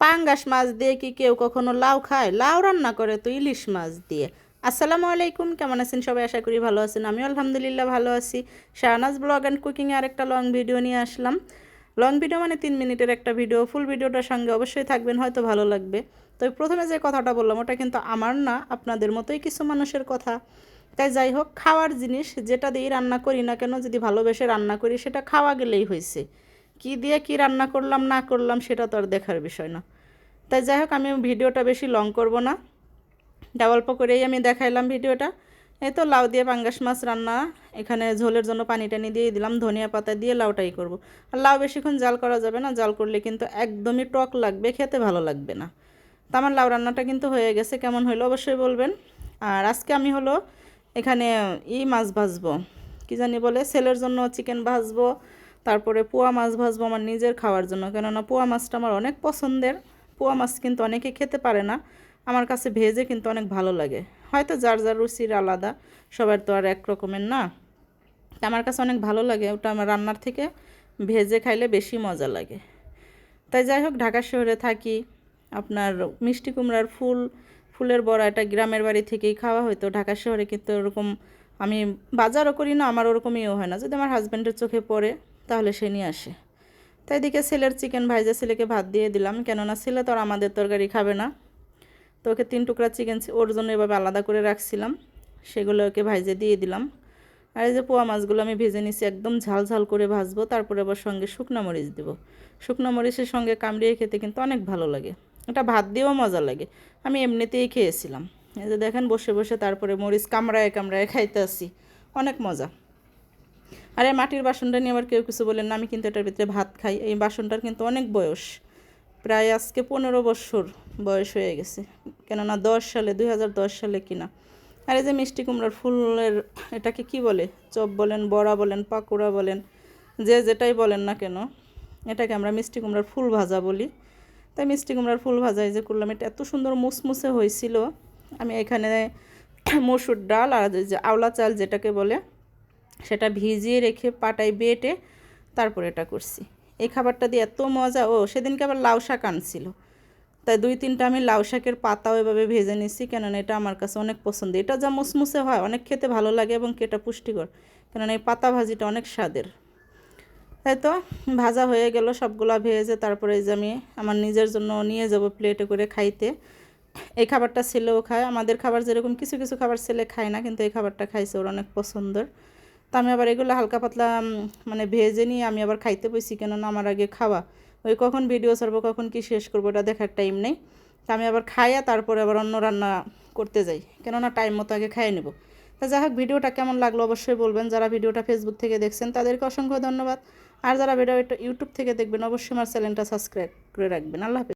পাঙ্গাস মাছ দিয়ে কি কেউ কখনো লাউ খায়? লাউ রান্না করে তো ইলিশ মাছ দিয়ে। আসসালামু আলাইকুম, কেমন আছেন সবাই? আশা করি ভালো আছেন। আমি আলহামদুলিল্লাহ ভালো আছি। শাহনাজ ব্লগ অ্যান্ড কুকিংয়ে আরেকটা লং ভিডিও নিয়ে আসলাম। লং ভিডিও মানে তিন মিনিটের একটা ভিডিও। ফুল ভিডিওটার সঙ্গে অবশ্যই থাকবেন, হয়তো ভালো লাগবে। তো প্রথমে যে কথাটা বললাম, ওটা কিন্তু আমার না, আপনাদের মতোই কিছু মানুষের কথা। তাই যাই হোক, খাওয়ার জিনিস যেটা দিয়েই রান্না করি না কেন, যদি ভালোবেসে রান্না করি, সেটা খাওয়া গেলেই হয়েছে। কি দিয়ে কি রান্না করলাম, না করলাম সেটা তো আর দেখার বিষয় না। তাই যাই হোক, আমি ভিডিওটা বেশি লং করব না। অল্প করেই আমি দেখাইলাম ভিডিওটা। এই তো লাউ দিয়ে পাঙ্গাস মাছ রান্না। এখানে ঝোলের জন্য পানি টানি দিয়ে দিলাম, ধনিয়া পাতা দিয়ে লাউটাই করব। আর লাউ বেশিক্ষণ জাল করা যাবে না, জাল করলে কিন্তু একদমই টক লাগবে, খেতে ভালো লাগবে না। তো আমার লাউ রান্নাটা কিন্তু হয়ে গেছে, কেমন হলো অবশ্যই বলবেন। আর আজকে আমি হলো এখানে ই মাছ ভাজবো, কি জানি বলে ছেলের জন্য চিকেন ভাজবো তারপরে পোয়া মাছ ভাজবো আমার নিজের খাওয়ার জন্য। কেননা পোয়া মাছটা আমার অনেক পছন্দের। পোয়া মাছ কিন্তু অনেকে খেতে পারে না। আমার কাছে ভেজে কিন্তু অনেক ভালো লাগে। হয়তো যার যার রুচির আলাদা, সবার তো আর এক রকমের না। আমার কাছে অনেক ভালো লাগে, ওটা আমার রান্নার থেকে ভেজে খাইলে বেশি মজা লাগে। তাই যাই হোক, ঢাকা শহরে থাকি। আপনার মিষ্টি কুমড়ার ফুল, ফুলের বড়া এটা গ্রামের বাড়ি থেকেই খাওয়া হয়তো ঢাকা শহরে কিন্তু ওরকম আমি বাজারও করি না, আমার ওরকম ইয়েও হয় না। যদি আমার হাজব্যান্ডের চোখে পড়ে, তাহলে সে নিয়ে আসে। তাই এদিকে ছেলের চিকেন ভাইজা ছেলেকে ভাত দিয়ে দিলাম, কেননা ছেলে তো আর আমাদের তরকারি খাবে না। তো ওকে তিন টুকরা চিকেন ওর জন্য এভাবে আলাদা করে রাখছিলাম, সেগুলো ওকে ভাইজে দিয়ে দিলাম। আর এই যে পোয়া মাছগুলো আমি ভেজে নিছি, একদম ঝাল ঝাল করে ভাজবো, তারপরে আবার সঙ্গে শুকনো মরিচ দেবো। শুকনো মরিচের সঙ্গে কামড়িয়ে খেতে কিন্তু অনেক ভালো লাগে। এটা ভাত দিয়েও মজা লাগে। আমি এমনিতেই খেয়েছিলাম। এই যে দেখেন, বসে বসে তারপরে মরিচ কামড়ায় কামড়ায় খাইতে আসি। অনেক মজা। আর এই মাটির বাসনটা নিয়ে আবার কেউ কিছু বলেন না, আমি কিন্তু এটার ভিতরে ভাত খাই। এই বাসনটার কিন্তু অনেক বয়স। প্রায় আজকে পনেরো বছর বয়স হয়ে গেছে। কেননা দশ সালে, দুই হাজার দশ সালে কিনা। আর এই যে মিষ্টি কুমড়ার ফুলের, এটাকে কি বলে? চপ বলেন, বড়া বলেন, পাকোড়া বলেন, যে যেটাই বলেন না কেন, এটাকে আমরা মিষ্টি কুমড়ার ফুল ভাজা বলি। তাই মিষ্টি কুমড়ার ফুল ভাজা এই যে করলাম, এটা এত সুন্দর মুসমুসে হয়েছিল। আমি এখানে মসুর ডাল আর যে আওলা চাল যেটাকে বলে, সেটা ভিজিয়ে রেখে পাটায় বেটে তারপর এটা করছি। এই খাবারটা দিয়ে এত মজা, ও সেদিনকে আবার লাউ শাক আনছিল। তাই দুই তিনটা আমি লাউ শাকের পাতাও এভাবে ভেজে নিছি, কেননা এটা আমার কাছে অনেক পছন্দ। এটা যা মুসমুসে হয়, অনেক খেতে ভালো লাগে এবং এটা পুষ্টিকর, কেননা এই পাতা ভাজিটা অনেক স্বাদের। তাই তো ভাজা হয়ে গেল সবগুলা ভেজে, তারপরে যে আমি আমার নিজের জন্য নিয়ে যাব প্লেটে করে খাইতে। এই খাবারটা ছেলেও খায়, আমাদের খাবার যেরকম কিছু কিছু খাবার ছেলে খায় না, কিন্তু এই খাবারটা খাইছে, ওর অনেক পছন্দের। তো আমি আবার এগুলো হালকা পাতলা মানে ভেজে নিয়ে আমি আবার খাইতে বসি কেননা আমার আগে খাওয়া। ওই কখন ভিডিও ছাড়বো, কখন কি শেষ করব এটা দেখার টাইম নেই। তা আমি আবার খাইয়া তারপরে আবার অন্য রান্না করতে যাই, কেননা টাইম মতো আগে খাইয়ে নেব। তা যাই হোক, ভিডিওটা কেমন লাগল অবশ্যই বলবেন। যারা ভিডিওটা ফেসবুক থেকে দেখছেন, তাদেরকে অসংখ্য ধন্যবাদ। আর যারা ভিডিওটা ইউটিউব থেকে দেখবেন, অবশ্যই আমার চ্যানেলটা সাবস্ক্রাইব করে রাখবেন। আল্লাহ